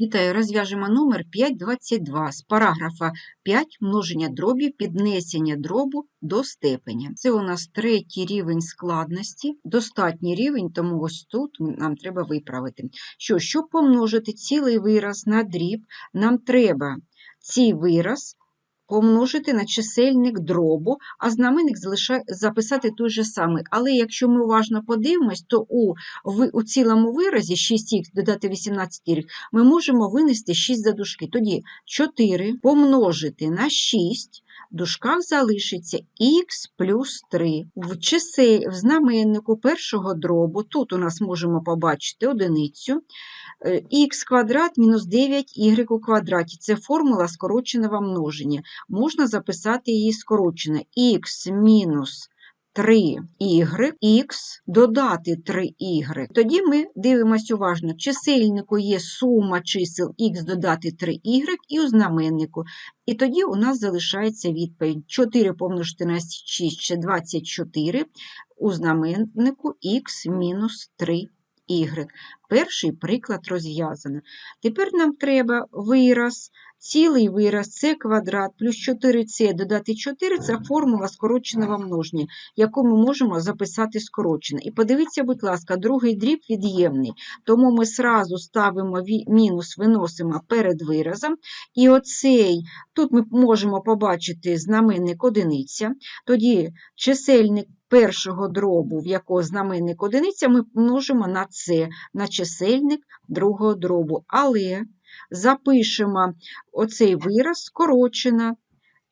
Вітаю, розв'яжемо номер 522 з параграфа 5 множення дробів, піднесення дробу до степеня. Це у нас третій рівень складності, достатній рівень, тому ось тут нам треба виправити. Що, щоб помножити цілий вираз на дріб, нам треба цей вираз помножити на чисельник дробу, а знаменник записати той же самий. Але якщо ми уважно подивимось, то у, у цілому виразі 6х додати 18 рік, ми можемо винести 6 за дужки. Тоді 4 помножити на 6, в дужках залишиться х плюс 3. В, чисель, в знаменнику першого дробу, тут у нас можемо побачити одиницю, х квадрат мінус 9y у квадраті. Це формула скороченого множення. Можна записати її скорочено. х мінус 3y, х додати 3y. Тоді ми дивимося уважно. В чисельнику є сума чисел х додати 3y і у знаменнику. І тоді у нас залишається відповідь. 4 помножити на 6 ще 24, у знаменнику х мінус 3 y. Перший приклад розв'язано. Тепер нам треба вираз, цілий вираз це квадрат плюс 4c додати 4 це формула скороченого множення, яку ми можемо записати скорочено. І подивіться, будь ласка, другий дріб від'ємний, тому ми сразу ставимо мінус, виносимо перед виразом. І оцей, тут ми можемо побачити знаменник одиниця, тоді чисельник першого дробу, в якого знаменник одиниця, ми множимо на це, на чисельник другого дробу. Але запишемо оцей вираз скорочено.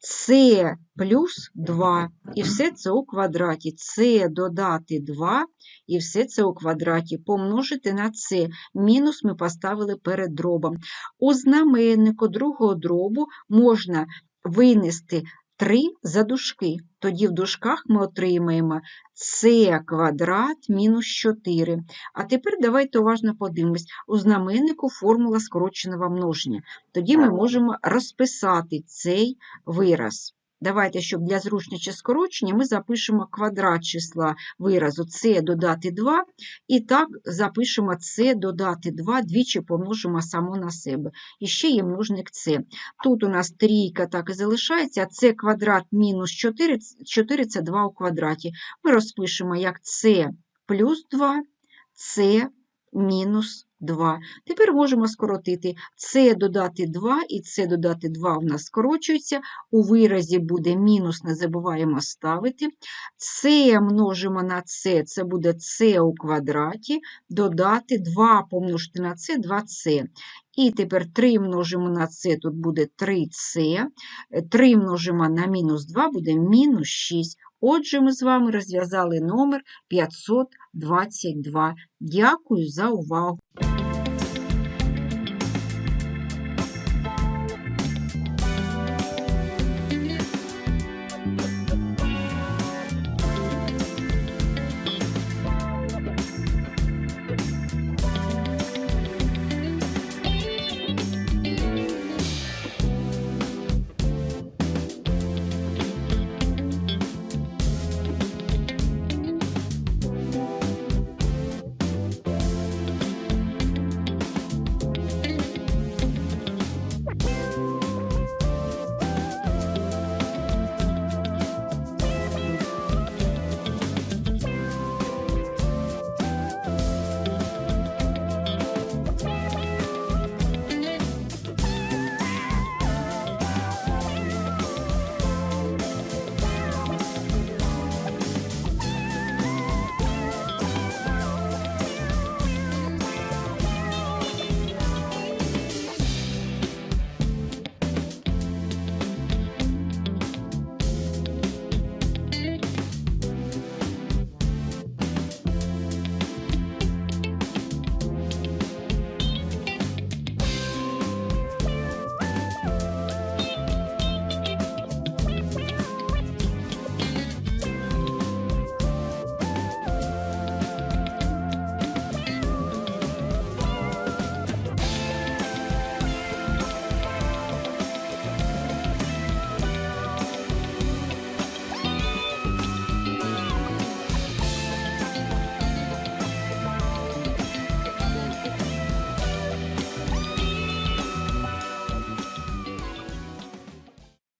С плюс 2, і все це у квадраті. С додати 2, і все це у квадраті. Помножити на С. Мінус ми поставили перед дробом. У знаменнику другого дробу можна винести 3 за дужки. Тоді в дужках ми отримаємо С квадрат мінус 4. А тепер давайте уважно подивимось. У знаменнику формула скороченого множення. Тоді ми можемо розписати цей вираз. Давайте, щоб для зручності скорочення, ми запишемо квадрат числа виразу С додати 2, і так запишемо С додати 2, двічі помножимо само на себе. І ще є множник С. Тут у нас трійка так і залишається, С квадрат мінус 4, 4 – це 2 у квадраті. Ми розпишемо як С плюс 2, С мінус 2. Тепер можемо скоротити С додати 2 і С додати 2 в нас скорочується. У виразі буде мінус, не забуваємо ставити. С множимо на С, це буде С у квадраті, додати 2 помножити на С, 2С. І тепер 3 множимо на С, тут буде 3С. 3 множимо на мінус 2, буде мінус 6. Отже, ми з вами розв'язали номер 522. Дякую за увагу.